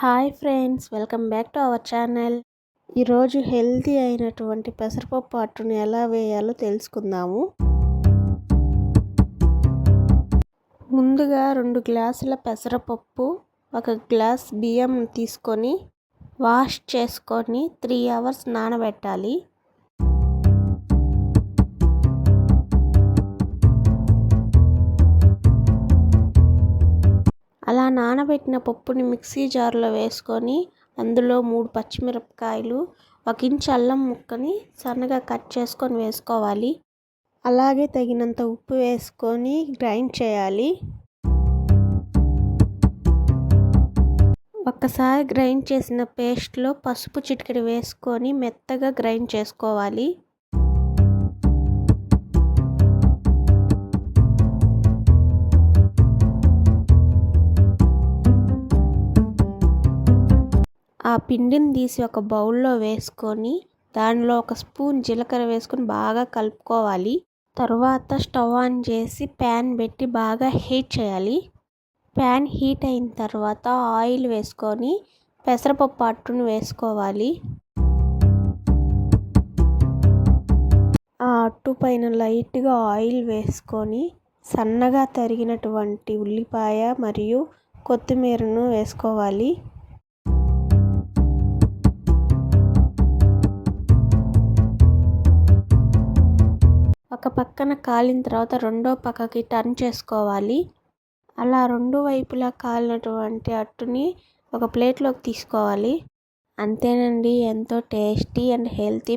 Hi friends welcome back to our channel. ఈరోజు healthy అయినటువంటి పెసరపప్పు అట్టును ఎలా వేయాలో తెలుసుకుందాము. ముందుగా రెండు గ్లాసుల పెసరపప్పు ఒక గ్లాస్ బియ్యం తీసుకొని వాష్ చేసుకొని త్రీ అవర్స్ నానబెట్టాలి. అలా నానబెట్టిన పప్పుని మిక్సీ జార్లో వేసుకొని అందులో మూడు పచ్చిమిరపకాయలు ఒక ఇంచు అల్లం ముక్కని సన్నగా కట్ చేసుకొని వేసుకోవాలి. అలాగే తగినంత ఉప్పు వేసుకొని గ్రైండ్ చేయాలి. ఒక్కసారి గ్రైండ్ చేసిన పేస్ట్లో పసుపు చిటికెడు వేసుకొని మెత్తగా గ్రైండ్ చేసుకోవాలి. ఆ పిండిని తీసి ఒక బౌల్లో వేసుకొని దానిలో ఒక స్పూన్ జీలకర్ర వేసుకొని బాగా కలుపుకోవాలి. తర్వాత స్టవ్ ఆన్ చేసి ప్యాన్ పెట్టి బాగా హీట్ చేయాలి. ప్యాన్ హీట్ అయిన తర్వాత ఆయిల్ వేసుకొని పెసరపప్పు అట్టును వేసుకోవాలి. ఆ అట్టు పైన లైట్గా ఆయిల్ వేసుకొని సన్నగా తరిగినటువంటి ఉల్లిపాయ మరియు కొత్తిమీరను వేసుకోవాలి. ఒక పక్కన కాలిన తర్వాత రెండో పక్కకి టర్న్ చేసుకోవాలి. అలా రెండు వైపులా కాలినటువంటి అట్టుని ఒక ప్లేట్లోకి తీసుకోవాలి. అంతేనండి ఎంతో టేస్టీ అండ్ హెల్తీ